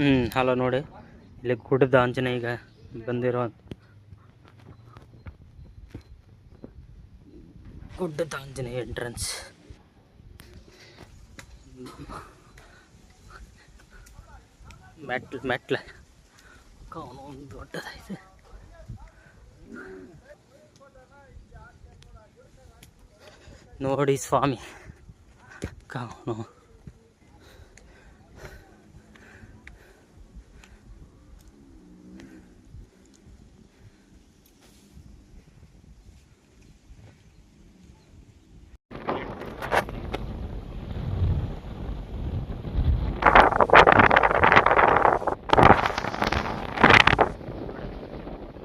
ಹ್ಞೂ ಹಲೋ ನೋಡಿ, ಇಲ್ಲಿ ಗುಡ್ಡದ ಆಂಜನೇಯ ಬಂದಿರೋ ಗುಡ್ಡದ ಆಂಜನೇಯ ಎಂಟ್ರೆನ್ಸ್ ಮೆಟ್ಲು, ಮೆಟ್ಲ. ಒಂದು ದೊಡ್ಡದೈತೆ ನೋಡಿ ಸ್ವಾಮಿ ಕವನು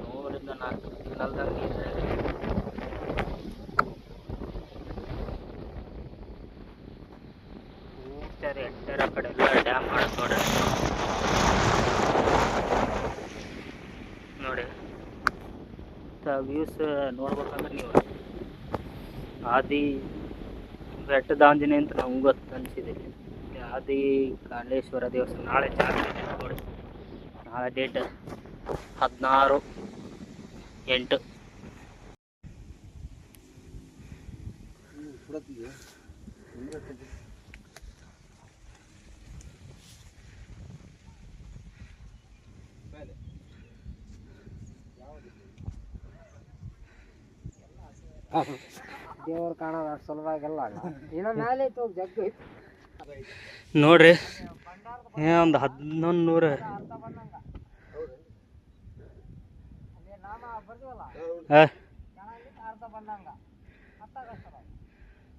ಮೂರಿಂದ ನಾಲ್ಕು ನಲ್ದಾಗ ನೀರು ಊರ್ತಾರೆ ಎಟ್ಟರ ಕಡೆ ಎಲ್ಲ ಡ್ಯಾಮ್ ಮಾಡಕ್ ನೋಡ್ರಿ ನೋಡಿ ವ್ಯೂಸ್ ನೋಡ್ಬೇಕಂದ್ರೆ ನೀವು ಆದಿ ಬೆಟ್ಟದ ಆಂಜನೇಯ ಅಂತ ನಮ್ಗೆ ಗೊತ್ತು ಅನಿಸಿದೆ. ಆದಿ ಕಾಂಡೇಶ್ವರ ದೇವಸ್ಥಾನ ನಾಳೆ ಜಾತ್ರೆ ನೋಡಿ. ನಾಳೆ ಡೇಟ್ ಹದಿನಾರು ಎಂಟು. ದೇವ್ರು ಕಾಣೋದು ಅಷ್ಟು ಸುಲಭಾಗೆಲ್ಲ ಏನೋ ಮೇಲೆ ಜಗ್ಗು. ನೋಡ್ರಿ. ಒಂದು ಹದಿನೊಂದು ನೂರ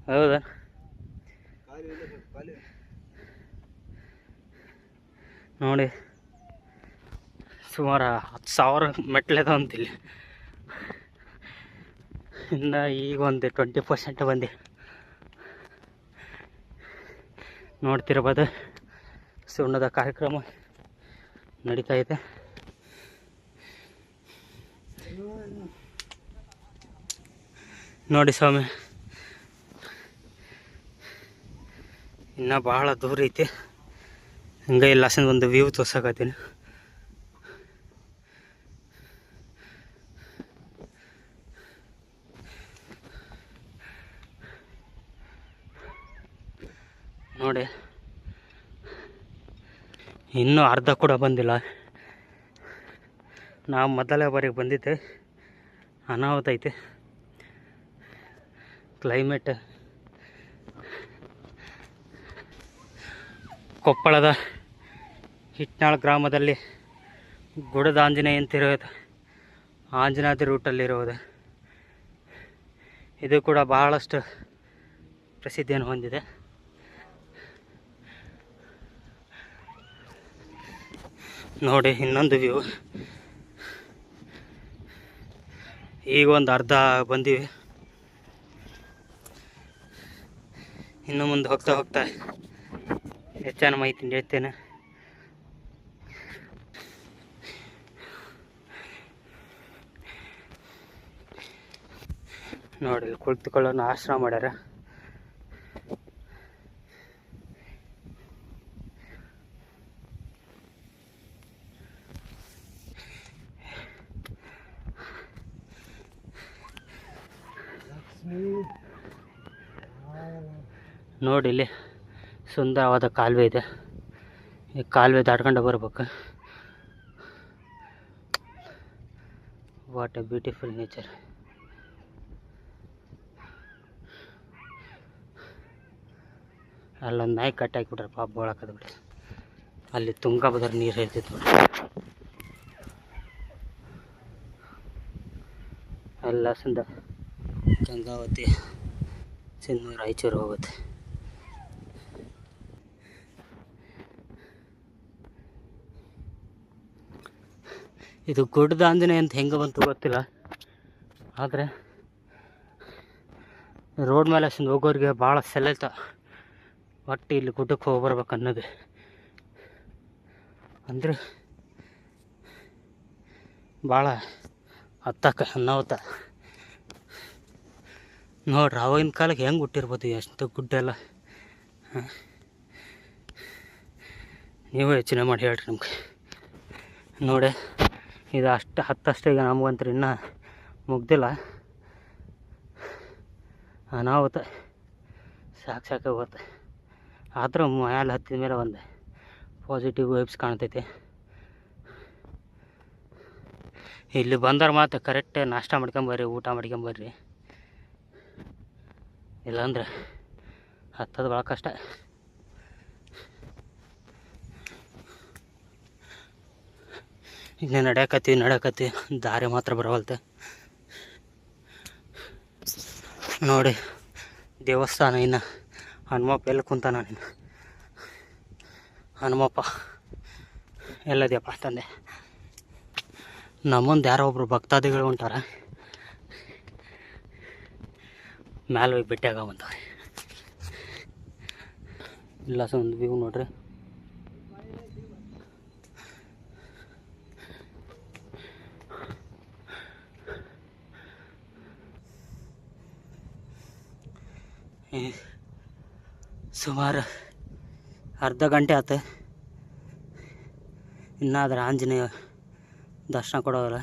ಹೌದ? ನೋಡಿ. ಸುಮಾರು ಹತ್ತು ಸಾವಿರ ಮೆಟ್ಲದ ಅಂತಿಲ್ಲಿ ಇನ್ನು ಈಗ ಒಂದು ಟ್ವೆಂಟಿ ಪರ್ಸೆಂಟ್ ಬಂದೆ. ನೋಡ್ತಿರ್ಬೋದು ಸುಣ್ಣದ ಕಾರ್ಯಕ್ರಮ ನಡೀತಾ ಇದೆ. ನೋಡಿ ಸ್ವಾಮಿ, ಇನ್ನೂ ಭಾಳ ದೂರ ಐತಿ. ಹಂಗೆ ಇಲ್ಲ ಒಂದು ವ್ಯೂ ತೋರ್ಸಕತ್ತೀನಿ ನೋಡಿ ಇನ್ನೂ ಅರ್ಧ ಕೂಡ ಬಂದಿಲ್ಲ. ನಾವು ಮೊದಲೇ ಬಾರಿಗೆ ಬಂದಿದ್ದೆ. ಅನಾಹುತ ಐತೆ. ಕ್ಲೈಮೇಟ್ ಕೊಪ್ಪಳದ ಹಿಟ್ನಾಳ್ ಗ್ರಾಮದಲ್ಲಿ ಗುಡದ ಆಂಜನೇಯ ಅಂತಿರೋದು ಆಂಜನಾದ್ರಿ ರೂಟಲ್ಲಿರೋದು ಇದು ಕೂಡ ಬಹಳಷ್ಟು ಪ್ರಸಿದ್ಧಿಯನ್ನು ಹೊಂದಿದೆ. ನೋಡಿ, ಇನ್ನೊಂದು ವ್ಯೂ ಈಗ ಒಂದು ಅರ್ಧ ಬಂದಿವಿ. ಇನ್ನು ಮುಂದೆ ಹೋಗ್ತಾ ಹೋಗ್ತಾ ಹೆಚ್ಚಾನ ಮಾಹಿತಿ ಹೇಳ್ತೇನೆ. ನೋಡಿ ಕುಳಿತುಕೊಳ್ಳೋನು ಆಶ್ರಮ ಮಾಡ್ಯಾರ. ನೋಡಿ ಇಲ್ಲಿ ಸುಂದರವಾದ ಕಾಲುವೆ ಇದೆ. ಈ ಕಾಲುವೆ ದಾಟ್ಕೊಂಡು ಬರ್ಬೇಕು. ವಾಟ್ ಎ ಬ್ಯೂಟಿಫುಲ್ ನೇಚರ್ ಅಲ್ಲೊಂದು ನಾಯಿ ಕಟ್ಟಾಕಿಬಿಟ್ರೆ ಪಾಪ ಬೋಳಕ್ಕದ ಬಿಡಿ ಅಲ್ಲಿ ತುಂಗಭದ್ರ ನೀರು ಇರ್ತಿತ್ತು ಎಲ್ಲ ಸಂದ ಗಂಗಾವತಿ ಸಿಂಧೂ ರಾಯಚೂರು ಹೋಗುತ್ತೆ. ಇದು ಗುಡ್ಡದ ಆಂಜನೇಯ ಅಂತ ಹೆಂಗೆ ಬಂತು ಗೊತ್ತಿಲ್ಲ. ಆದರೆ ರೋಡ್ ಮೇಲೆ ಅಷ್ಟೊಂದು ಹೋಗೋರಿಗೆ ಭಾಳ ಸೆಲೆತ ಒಟ್ಟು ಇಲ್ಲಿ ಗುಡ್ಡಕ್ಕೆ ಹೋಗಿ ಬರ್ಬೇಕು ಅನ್ನೋದು. ಅಂದ್ರೆ ಭಾಳ ಹತ್ತಕ್ಕ ಅನ್ನೋತ ನೋಡ್ರಿ ಅವಾಗಿನ ಕಾಲಕ್ಕೆ ಹೆಂಗೆ ಹುಟ್ಟಿರ್ಬೋದು ಎಷ್ಟು ಗುಡ್ಡ ಎಲ್ಲ ನೀವು ಯೋಚನೆ ಮಾಡಿ ಹೇಳ್ರಿ ನಮಗೆ. ನೋಡಿ. ಇದು ಅಷ್ಟು ಹತ್ತಷ್ಟೇ ಈಗ ನಮಗಂತೂ ಇನ್ನೂ ಮುಗ್ದಿಲ್ಲ. ಅನಾಹುತ. ಸಾಕು ಸಾಕಾಗುತ್ತೆ ಆದರೂ ಮ್ಯಾಲೆ ಹತ್ತಿದ ಮೇಲೆ ಒಂದು ಪಾಸಿಟಿವ್ ವೈಬ್ಸ್ ಕಾಣ್ತೈತಿ. ಇಲ್ಲಿ ಬಂದರೆ ಮಾತ್ರ ಕರೆಕ್ಟ್ ನಾಷ್ಟ ಮಾಡ್ಕೊಂಬರ್ರಿ ಊಟ ಮಾಡ್ಕೊಂಬರ್ರಿ ಇಲ್ಲಾಂದ್ರೆ ಹತ್ತೋದು ಭಾಳ ಕಷ್ಟ. ಇನ್ನೇ ನಡೆಯಕತ್ತಿ ನಡೆಯಕತ್ತಿ, ದಾರಿ ಮಾತ್ರ ಬರವಲ್ತೆ. ನೋಡಿ, ದೇವಸ್ಥಾನ ಇನ್ನು ಹನುಮಪ್ಪ ಎಲ್ಲಿ ಕುಂತಾನ ನೀನು? ಹನುಮಪ್ಪ ಎಲ್ಲದ್ಯಪ್ಪ ತಂದೆ. ನಮ್ಮೊಂದು ಯಾರೋ ಒಬ್ಬರು ಭಕ್ತಾದಿಗಳು ಹೊಂಟಾರ ಮ್ಯಾಲ ಹೋಗಿ ಭೇಟಿಯಾಗ ಬಂದವ್ರಿ. ಇಲ್ಲ ಸರ್ ವ್ಯೂ ನೋಡ್ರಿ. ಸುಮಾರು ಅರ್ಧ ಗಂಟೆ ಆತು. ಇನ್ನಾದ್ರೆ ಆಂಜನೇಯ ದರ್ಶನ ಕೊಡೋಲ್ಲ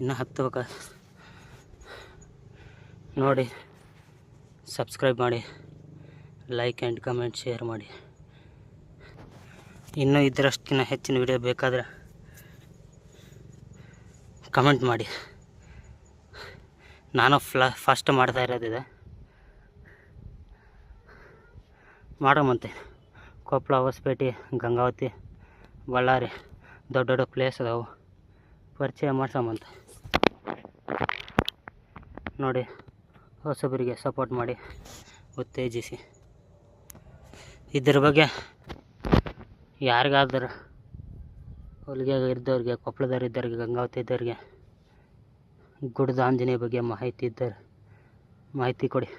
ಇನ್ನೂ ಹತ್ತಬೇಕು. ನೋಡಿ ಸಬ್ಸ್ಕ್ರೈಬ್ ಮಾಡಿ. ಲೈಕ್ ಆ್ಯಂಡ್ ಕಮೆಂಟ್ ಶೇರ್ ಮಾಡಿ. ಇನ್ನೂ ಇದರಷ್ಟಿನ ಹೆಚ್ಚಿನ ವಿಡಿಯೋ ಬೇಕಾದರೆ ಕಮೆಂಟ್ ಮಾಡಿ. ನಾನು ಫ್ಲ ಫಸ್ಟ್ ಮಾಡ್ತಾ ಇರೋದಿದೆ. ಮಾಡೋಮಂತೆ ಕೊಪ್ಪಳ ಹೊಸಪೇಟೆ, ಗಂಗಾವತಿ, ಬಳ್ಳಾರಿ ದೊಡ್ಡ ದೊಡ್ಡ ಪ್ಲೇಸ್ ಅದಾವು. ಪರಿಚಯ ಮಾಡ್ಸಮಂತ ನೋಡಿ, ಹೊಸಬರಿಗೆ ಸಪೋರ್ಟ್ ಮಾಡಿ ಉತ್ತೇಜಿಸಿ. ಇದ್ರ ಬಗ್ಗೆ ಯಾರಿಗಾದ್ರೂ ಹೊಲಿಗೆ ಇದ್ದವ್ರಿಗೆ ಕೊಪ್ಪಳದವ್ರು ಇದ್ದವ್ರಿಗೆ, ಗಂಗಾವತಿ ಇದ್ದವ್ರಿಗೆ ಗುಡ್ದ ಆಂಜನೇಯ ಬಗ್ಗೆ ಮಾಹಿತಿ ಇದ್ದರೆ ಮಾಹಿತಿ ಕೊಡಿ.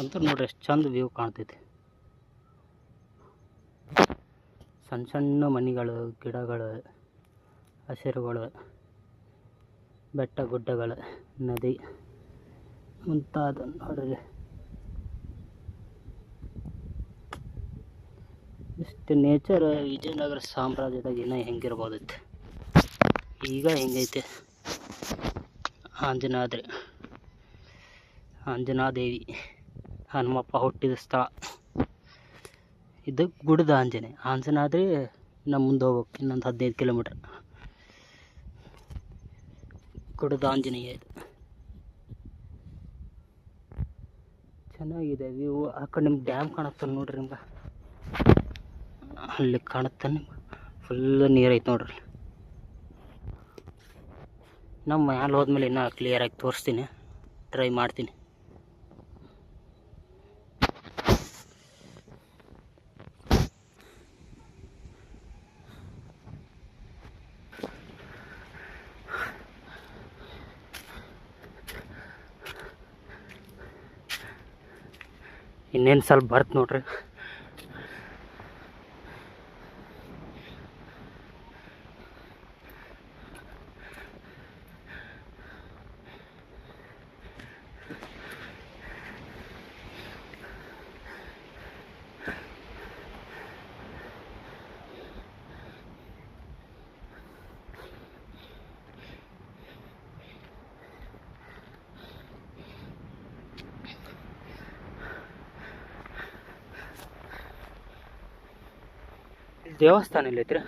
ಅಂತ ನೋಡ್ರಿ ಎಷ್ಟು ಚಂದ ವ್ಯೂ ಕಾಣ್ತೈತಿ. ಸಣ್ಣ ಸಣ್ಣ ಮನೆಗಳು, ಗಿಡಗಳು, ಹಸಿರುಗಳು, ಬೆಟ್ಟ ಗುಡ್ಡಗಳು, ನದಿ ಮುಂತಾದ ನೋಡ್ರಿ. ಇಷ್ಟು ನೇಚರ್ ವಿಜಯನಗರ ಸಾಮ್ರಾಜ್ಯದಾಗ ಇನ್ನೂ ಹೆಂಗಿರ್ಬೋದಿತ್ತು. ಈಗ ಹೆಂಗೈತೆ? ಆಂಜನಾದ್ರಿ, ಆಂಜನಾದೇವಿ. ಹನುಮಪ್ಪ ಹುಟ್ಟಿದ ಸ್ಥಳ. ಇದು ಗುಡ್ದ ಆಂಜನೇಯ ಆದರೆ ನಮ್ಮ ಮುಂದೆ ಹೋಗ್ಬೇಕು, ಇನ್ನೊಂದು ಹದಿನೈದು ಕಿಲೋಮೀಟ್ರ್. ಗುಡದ ಆಂಜನೇಯ ಇದು. ಚೆನ್ನಾಗಿದೆ ವ್ಯೂ. ಆ ಕಡೆ ನಿಮ್ಗೆ ಡ್ಯಾಮ್ ಕಾಣುತ್ತೆ ನೋಡ್ರಿ ನಿಮ್ಗೆ. ಅಲ್ಲಿ ಕಾಣುತ್ತೆ ನಿಮ್ಗೆ. ಫುಲ್ ನೀರು ಐತೆ ನೋಡ್ರಿ ನಮ್ಮ ಮ್ಯಾಲೆ ಹೋದ್ಮೇಲೆ ಇನ್ನೂ ಕ್ಲಿಯರಾಗಿ ತೋರಿಸ್ತೀನಿ. ಟ್ರೈ ಮಾಡ್ತೀನಿ. ಇನ್ನೇನು ಸ್ವಲ್ಪ ಬರ್ತ್ ನೋಡ್ರಿ. ದೇವಸ್ಥಾನ ಎಲ್ಲೈತ್ರಿ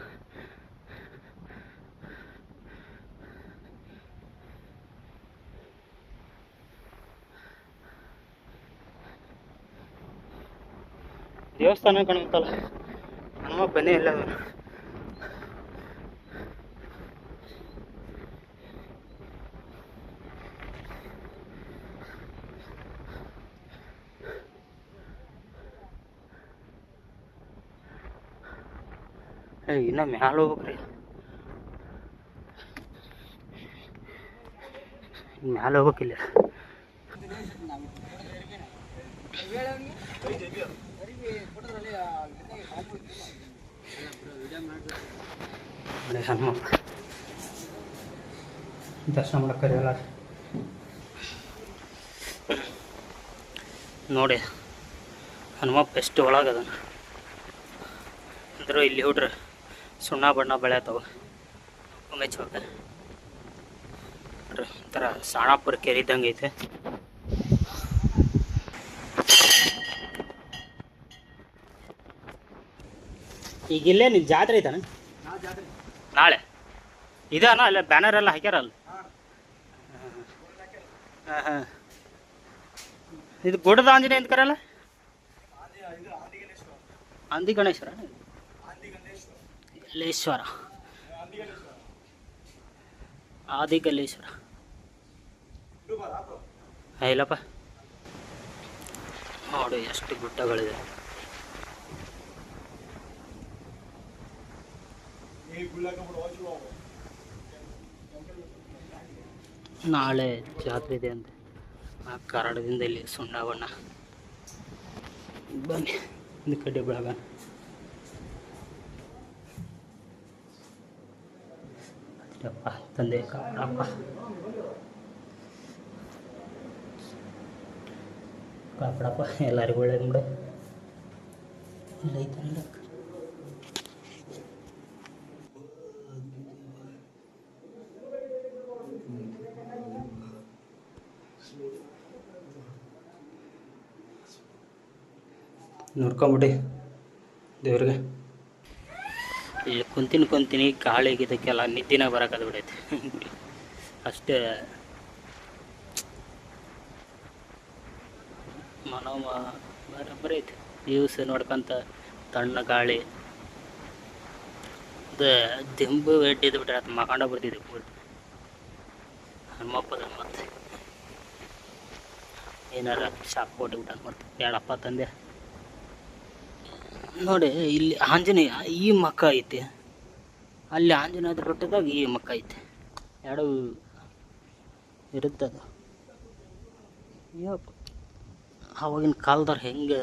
ದೇವಸ್ಥಾನ ಕಾಣುತ್ತಲ್ಲ ನಮ್ಮ ಬನ್ನಿ ಎಲ್ಲ ಏ ಇನ್ನ ಮ್ಯಾಲ ಹೋಗ್ಬೇಕ್ರಿ. ಮ್ಯಾಲ ಹೋಗ್ಬೇಕಿಲ್ಲ. ಹನುಮಪ್ಪ ದರ್ಶನ ಮಾಡಕ್ಕೆ ಕರೆಯಲ್ಲ ನೋಡಿ ಹನುಮಪ್ಪ ಎಷ್ಟು ಒಳಗದ ಅಂದ್ರೆ ಇಲ್ಲಿ ಹುಡ್ರು. ಸುಣ್ಣ ಬಣ್ಣ ಬೆಳೆತಾವೆ ನೋಡ್ರಿ ಒಂಥರ ಸಾಣಾಪುರ ಕೆರೆ ಇದ್ದಂಗೆ ಐತೆ. ಈಗ ಇಲ್ಲೇ ನಿನ್ನ ಜಾತ್ರೆ ಐತಾನ? ನಾಳೆ. ಇದಾನ ಅಲ್ಲ ಬ್ಯಾನರ್ ಎಲ್ಲ ಹಾಕ್ಯಾರಲ್ಲ. ಹಾಂ ಹಾಂ. ಇದು ಗುಡದ ಆಂಜನೇಯ ಅಂತ ಕರಲ್ಲ ಅಂದಿ ಗಣೇಶ್ವರ. ಗಲ್ಲೇಶ್ವರ ಆದಿಗಲ್ಲೇಶ್ವರ. ಇಲ್ಲಪ್ಪ. ನೋಡು ಎಷ್ಟು ಗುಡ್ಡಗಳಿದೆ. ನಾಳೆ ಜಾತ್ರೆ ಇದೆ ಅಂತೆ. ಆ ಕಾರಣದಿಂದ ಇಲ್ಲಿ ಸುಣ್ಣ ಬಣ್ಣ ಬನ್ನಿ, ಒಂದು ಕಡ್ಡಿ ಬೆಳಗ ಅಪ್ಪ ತಂದೆ ಅಪ್ಪ ಕಾಪಾಡಪ್ಪ ಎಲ್ಲರಿಗೂ ಒಳ್ಳೇದು ಮಾಡು ಇಲ್ಲ ಐತಲ್ಲ ನೋಡ್ಕೊಂಬಿಡಿ ದೇವ್ರಿಗೆ ಕುಂತಿನ ಕುಂತೀನಿ ಗಾಳಿಗೆ ಇದಕ್ಕೆಲ್ಲ ನಿದ್ದಿನ ಬರೋಕದು ಬಿಡೈತೆ ಅಷ್ಟೇ. ಮನೋಮ ಐತೆ ವ್ಯೂಸ್ ನೋಡ್ಕೊಂತ ತಣ್ಣ ಗಾಳಿ. ಅದು ದಿಂಬು ಎಡ್ಡಿದ್ದು ಬಿಟ್ರೆ ಅದು ಮಕೊಂಡ ಬರ್ತಿದ್ದೆ ಪೂರ್ತಿ. ಹನುಮಪ್ಪದ ಮತ್ತೆ ಏನಾರ ಶಾಕ್ ಕೊಟ್ಟು ಮತ್ತೆ ಬೇಡಪ್ಪ ತಂದೆ. ನೋಡಿ, ಇಲ್ಲಿ ಆಂಜನೇಯ, ಈ ಮಕ್ಕ ಐತಿ. ಅಲ್ಲಿ ಆಂಜನೇಯದ ರೊಟ್ಟದಾಗ ಈ ಮಕ್ಕ ಐತಿ. ಎರಡು ಇರುತ್ತದ. ಆವಾಗಿನ ಕಾಲದವ್ರು ಹೆಂಗೆ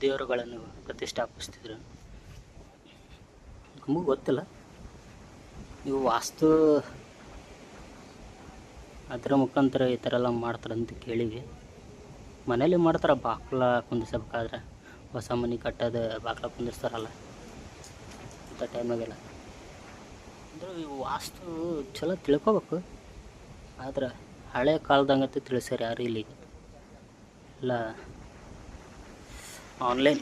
ದೇವರುಗಳನ್ನು ಪ್ರತಿಷ್ಠಾಪಿಸ್ತಿದ್ರು? ನಮಗೂ ಗೊತ್ತಿಲ್ಲ. ಇವು ವಾಸ್ತು ಅದರ ಮುಖಾಂತರ ಈ ಥರ ಎಲ್ಲ ಮಾಡ್ತಾರಂತ ಕೇಳಿವಿ ಮನೇಲಿ ಮಾಡ್ತಾರೆ, ಬಾಕ್ಲ ಕುಂದಿಸಬೇಕಾದ್ರೆ ಹೊಸ ಮನೆ ಕಟ್ಟೋದು, ಬಾಕ್ಲ ಕುಂದಿರ್ತಾರಲ್ಲ ಅಂಥ ಟೈಮಾಗೆಲ್ಲ ಅಂದ್ರೆ ವಾಸ್ತು ಚಲೋ ತಿಳ್ಕೊಬೇಕು. ಆದ್ರೆ ಹಳೆ ಕಾಲದಂಗಂತೂ ತಿಳಿಸ್ಯಾರ ಯಾರು ಇಲ್ಲಿ. ಇಲ್ಲ ಆನ್ಲೈನ್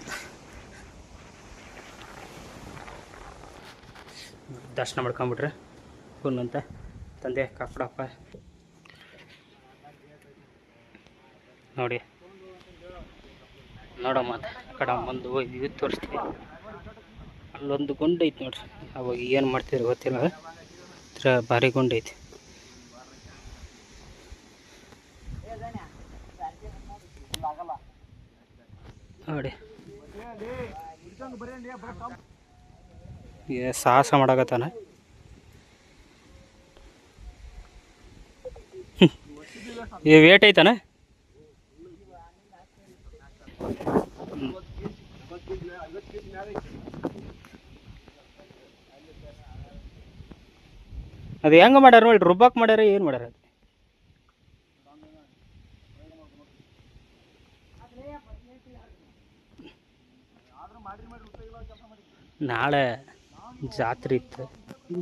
ದರ್ಶನ ಮಾಡ್ಕೊಂಬಿಟ್ರೆ ಫುಲ್ ತಂದೆ ಕಾಪಾಡಪ್ಪ. ನೋಡಿ. ನೋಡಮ್ಮ ಕಡೆ ಒಂದು ಹೋಗಿ ತೋರಿಸ್ತೀವಿ ಅಲ್ಲೊಂದು ಗುಂಡು ಐತೆ ನೋಡ್ರಿ. ಅವಾಗ ಏನು ಮಾಡ್ತಿದ್ರು ಗೊತ್ತಿಲ್ಲ. ಹತ್ರ ಭಾರಿ ಗುಂಡು ಐತಿ. ನೋಡಿ. ಸಾಹಸ ಮಾಡಕತ್ತಾನ. ವೇಟ್ ಐತಾನ? ಅದು ಹೆಂಗೆ ಮಾಡ್ಯಾರ ನೋಡಿ ರುಬ್ಬಾಕ್ ಮಾಡ್ಯಾರ, ಏನು ಮಾಡ್ಯಾರ ಅದು? ನಾಳೆ ಜಾತ್ರೆ ಇತ್ತು.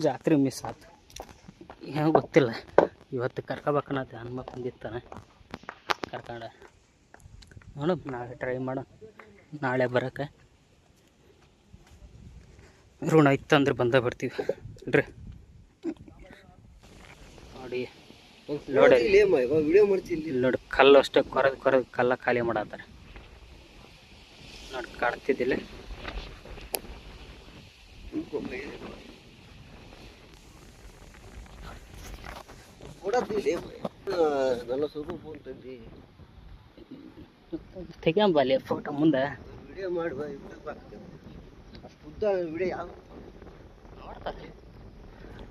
ಜಾತ್ರೆ ಮಿಸ್ ಆಯ್ತು ಏನೋ ಗೊತ್ತಿಲ್ಲ. ಇವತ್ತು ಕರ್ಕೋಬೇಕನ್ನತ್ತೆ ಹನುಮಪ್ಪ ಬಂದಿತ್ತಾನೆ ಕರ್ಕೊಂಡ. ನೋಡು ನಾಳೆ ಟ್ರೈ ಮಾಡೋ. ನಾಳೆ ಬರೋಕೆ ಋಣ ಇತ್ತು ಅಂದ್ರೆ ಬಂದೇ ಬರ್ತೀವಿ. ಅಲ್ರಿ ನೋಡಿ. ನೋಡಿ. ನೋಡಿ ಕಲ್ಲು ಅಷ್ಟೇ ಕೊರದು ಕೊರದು ಕಲ್ಲ ಖಾಲಿ ಮಾಡತ್ತಾರೆ. ನೋಡಿ ಕಾಣ್ತಿದ್ದಿಲ್ಲ. ನನ್ನ ಸ್ವಲ್ಪ ಫೋನ್ ತಂದಿ. ತೆಗಿಯಂಬಲ್ಲಿ ಫೋಟೋ ಮುಂದೆ. ವಿಡಿಯೋ ಮಾಡುವ ಅಷ್ಟು ಉದ್ದ ವಿಡಿಯೋ ಯಾವ ನೋಡ್ತಾರೆ.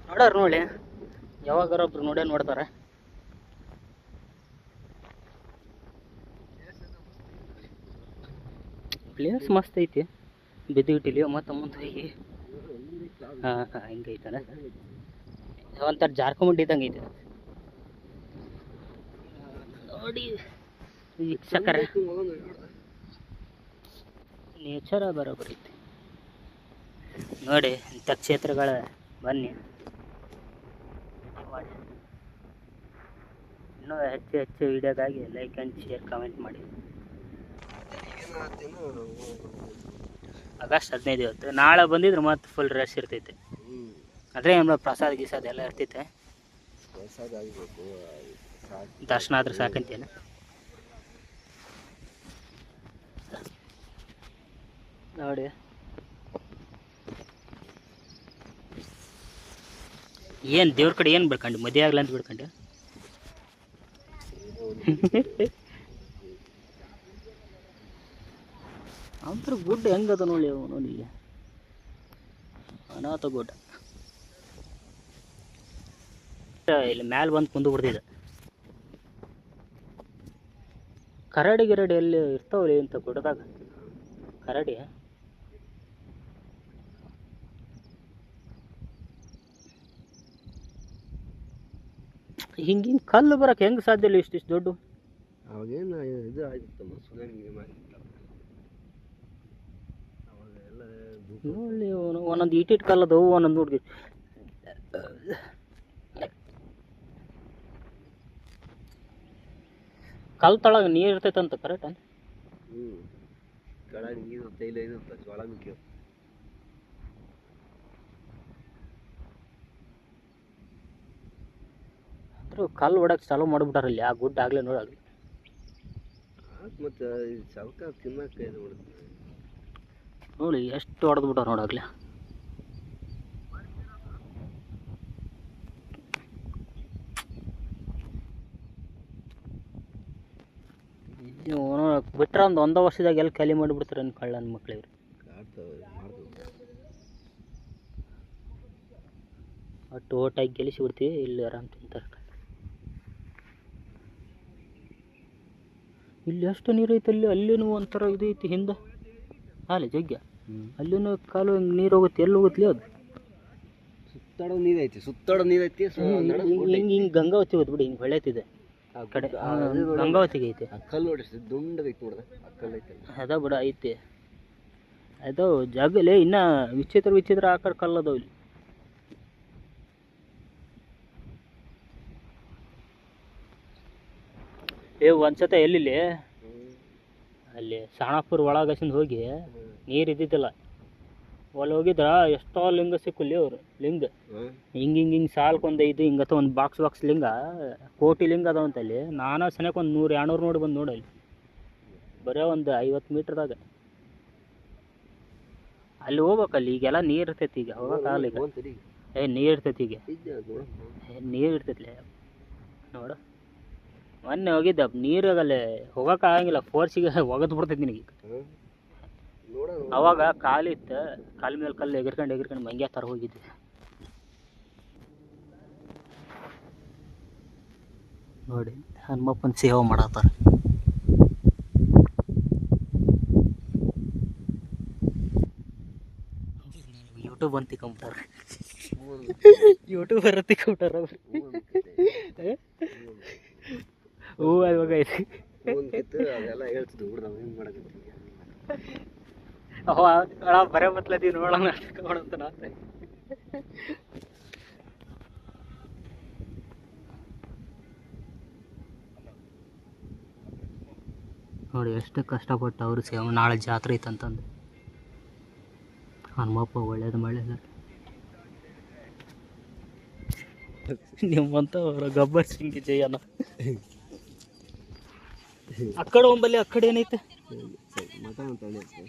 ನೋಡೋರು ನೋಡಿ. ಯಾವಾಗಾರ ಒಬ್ರು ನೋಡೇ ನೋಡ್ತಾರೆ. ಪ್ಲೇಸ್ ಮಸ್ತ್ ಐತಿ. ಬಿದ್ದುಗಿಟ್ಟಿಲಿ ಮತ್ತೆ ಮುಂದೆ ಹೋಗಿ. ಹಾಂ ಹಾಂ ಹಿಂಗೆ ಐತಲ್ಲ. ಒಂಥರ ಜಾರ್ಕೊಂಬಿಟ್ಟು ಇದ್ದಂಗೆ ಐತೆ. ನೋಡಿ. ವೀಕ್ಷಕರೇ ನೇಚರ ಬರೋಬ್ಬರಿ ಐತಿ. ನೋಡಿ ಇಂಥ ಕ್ಷೇತ್ರಗಳ ಬನ್ನಿ. ಮಾಡಿ ಇನ್ನೂ ಹೆಚ್ಚು ಹೆಚ್ಚು ವಿಡಿಯೋಗಾಗಿ ಲೈಕ್ ಆ್ಯಂಡ್ ಶೇರ್ ಕಮೆಂಟ್ ಮಾಡಿ. ಆಗಸ್ಟ್ ಹದಿನೈದು ಇವತ್ತು. ನಾಳೆ ಬಂದಿದ್ರೆ ಮತ್ತೆ ಫುಲ್ ರಶ್ ಇರ್ತೈತೆ. ಅದೇ ಏನೋ ಪ್ರಸಾದ ಗಿಸಾದ ಎಲ್ಲ ಇರ್ತೈತೆ. ದರ್ಶನ ಆದ್ರೆ ಸಾಕಂತೇನೆ? ನೋಡಿ. ಏನು ದೇವ್ರ ಕಡೆ ಏನು ಬಿಡ್ಕೊಂಡು? ಮದುವೆ ಆಗಲ್ಲ ಅಂತ ಬಿಡ್ಕೊಂಡು? ಅಂತರ ಗುಡ್ಡ ಹೆಂಗದ ನೋಡಿ ಅವು ನೋಡಿ ಅನಾಥ ಗುಡ್ಡ. ಇಲ್ಲಿ ಮ್ಯಾಲೆ ಬಂದು ಕುಂದು ಬಿಡ್ತಿದ್ದೆ ಕರಡಿ ಗಿರಡಿ ಎಲ್ಲಿ ಇರ್ತಾವಲ್ಲ ಇಂಥ ಗುಡ್ಡದಾಗ? ಕರಡಿ? ಹಿಂಗೆ ಹಿಂಗೆ ಕಲ್ಲು ಬರಕ್ಕೆ ಹೆಂಗೆ ಸಾಧ್ಯ ಇಲ್ಲ ಇಷ್ಟಿಷ್ಟು ದೊಡ್ಡ? ಅವಾಗೇನು ಇದು ಆಗಿತ್ತಮ್ಮ ಸುನಾಮಿ ಅವಾಗ ಎಲ್ಲ ನೋಡಿ ಒಂದೊಂದು ಇಟ್ಟಿಟ್ಟು ಕಲ್ಲದವು ಒಂದೊಂದು ಹುಡುಗಿ ಕಲ್ ತಳಗ ನೀರು ಇರ್ತೈತಂತ ಕರೆಕ್ಟ್ ಹ್ಞೂ ಕೆಳಗೆ ನೀರು ತೈಲ ಇದು ಜ್ವಾಳ ಕಲ್ ಕಲ್ಲು ಚಾಲು ಚಾಲೂ ಮಾಡಿಬಿಟ್ಟಾರಲ್ಲಿ ಆ ಗುಡ್ಡ ಆಗಲೇ ನೋಡಾಗಲಿ ಮತ್ತು ಚೌಕ ತಿನ್ನಕ್ಕೆ ಇದು ನೋಡಿ ಎಷ್ಟು ಹೊಡೆದು ಬಿಟ್ಟಾರ ನೋಡಾಗ್ಲೇ ಬಿಟ್ರೆ ಒಂದು ಒಂದ ವರ್ಷದಾಗ ಎಲ್ಲಿ ಖಾಲಿ ಮಾಡಿಬಿಡ್ತಾರೆ ನನ್ನ ಕಳ್ಳನ ಮಕ್ಳಿವ್ರು ಒಟ್ಟು ಓಟಾಗಿ ಗೆಲ್ಲಿಸಿ ಬಿಡ್ತೀವಿ ಇಲ್ಲಿ ಆರಾಮ್ ತಿಂತಾರೆ. ಇಲ್ಲಿ ಎಷ್ಟು ನೀರು ಐತೆ ಅಲ್ಲಿ ಅಲ್ಲಿನೂ ಒಂಥರ ಇದು ಐತಿ ಹಿಂದೆ. ಹಾಲೆ ಜಗ್ಗ. ಅಲ್ಲಿನೂ ಕಾಲು ನೀರು ಹೋಗುತ್ತೆ ಎಲ್ಲಿ ಹೋಗುತ್ತೆ ಅದು. ಸುತ್ತಾಡೋ ನೀರು ಐತಿ ಸುತ್ತಾಡೋ ನೀರು ಐತಿ ಹಿಂಗೆ ಹಿಂಗೆ ಗಂಗಾವತಿ ಹೋಗುತ್ತೆ ಬಿಡಿ ಹಿಂಗೆ ಹೊಳೆತಿದೆ. ಆ ಕಡೆ ಗಂಗಾವತಿಗೆ ಐತೆ. ಕಲ್ಲು ನೋಡಿ ದುಂಡದೈತಿ ನೋಡ್ದೆ ಕಲ್ಲು ಐತಿ. ಅದ ಬಿಡ ಐತೆ. ಅದು ಜಾಗಲೇ ಇನ್ನ ವಿಚಿತ್ರ ವಿಚಿತ್ರ ಆಕಾರ ಕಲ್ಲದವು ಇಲ್ಲಿ. ಏ ಒಂದ್ಸತ ಎಲ್ಲಿಲ್ಲಿ? ಅಲ್ಲಿ ಸಾಣಾಪುರ ಒಳಗಸಿಂದ ಹೋಗಿ ನೀರು ಇದ್ದಿದ್ದಿಲ್ಲ. ಅಲ್ಲಿ ಹೋಗಿದ್ರ ಎಷ್ಟೋ ಲಿಂಗ ಸಿಕ್ಕಲ್ಲಿ ಅವರು ಲಿಂಗ. ಹಿಂಗ ಹಿಂಗೆ ಹಿಂಗೆ ಸಾಲ್ಕೊಂದು ಐದು ಹಿಂಗತ್ತ ಒಂದು ಬಾಕ್ಸ್ ಬಾಕ್ಸ್ ಲಿಂಗ ಕೋಟಿ ಲಿಂಗ ಅದಾವಂತ ಅಲ್ಲಿ. ನಾನು ಸನಕ್ಕೆ ಒಂದು ನೂರು ಎರಡುನೂರು ನೋಡಿ ಬಂದು ನೋಡಿ ಅಲ್ಲಿ. ಬರೀ ಒಂದು ಐವತ್ತು ಮೀಟ್ರ್ದಾಗ ಅಲ್ಲಿ ಹೋಗ್ಬೇಕಲ್ಲಿ ಈಗೆಲ್ಲ ನೀರು ಇರ್ತೈತಿ ಈಗ ಹೋಗಕ್ಕಾಗಲ್ಲ ಈಗ. ಏ ನೀರು ಇರ್ತೈತಿ ಈಗ. ನೀರು ಇರ್ತೈತಿ ನೋಡು. ಮೊನ್ನೆ ಹೋಗಿದ್ದೆ ನೀರಾಗಲ್ಲೇ ಹೋಗೋಕ್ಕಾಗಂಗಿಲ್ಲ ಫೋರ್ಸಿಗೆ ಒಗದು ಬಿಡ್ತೈತಿ ನಿನಗೆ. ಅವಾಗ ಕಾಲಿತ್ತು ಕಾಲ ಮೇಲೆ ಕಲ್ಲು ಎಗರ್ಕೊಂಡು ಎಗರ್ಕೊಂಡು ಮಂಗ್ಯ ಥರ ಹೋಗಿದ್ದೆ. ನೋಡಿ ಹನುಮಪ್ಪನ ಸೇವೆ ಮಾಡತ್ತಾರ. ಯೂಟ್ಯೂಬ್ ಅಂತ ಕಂಪ್ಯೂಟರ್ ಯೂಟ್ಯೂಬರ್ ಅಂತ ಕಂಪ್ಯೂಟರ್ ಐತಿ. ಅದೆಲ್ಲ ಹೇಳ್ತಿದ್ದು ಹಿಂಗೆ ಅವ ಬರೇ ಬತ್ಲದಿ ನೋಡೋಣ ನಾತೆ ನೋಡಿ ಎಷ್ಟು ಕಷ್ಟಪಟ್ಟು ಅವರು ಸೇವ ನಾಳೆ ಜಾತ್ರೆ ಐತಂತಂದು ಹನುಮಪ್ಪ ಒಳ್ಳೇದು ನಿಮ್ಮಂತ ನಿಮ್ಮಂಥವ್ರ ಗಬ್ಬರ್ ಸಿಂಗ್ ಜಯನ ಆ ಒಂಬಲ್ಲಿ ಆ ಏನೈತೆ ಮಠ ಅಂತ ಅಷ್ಟೇ.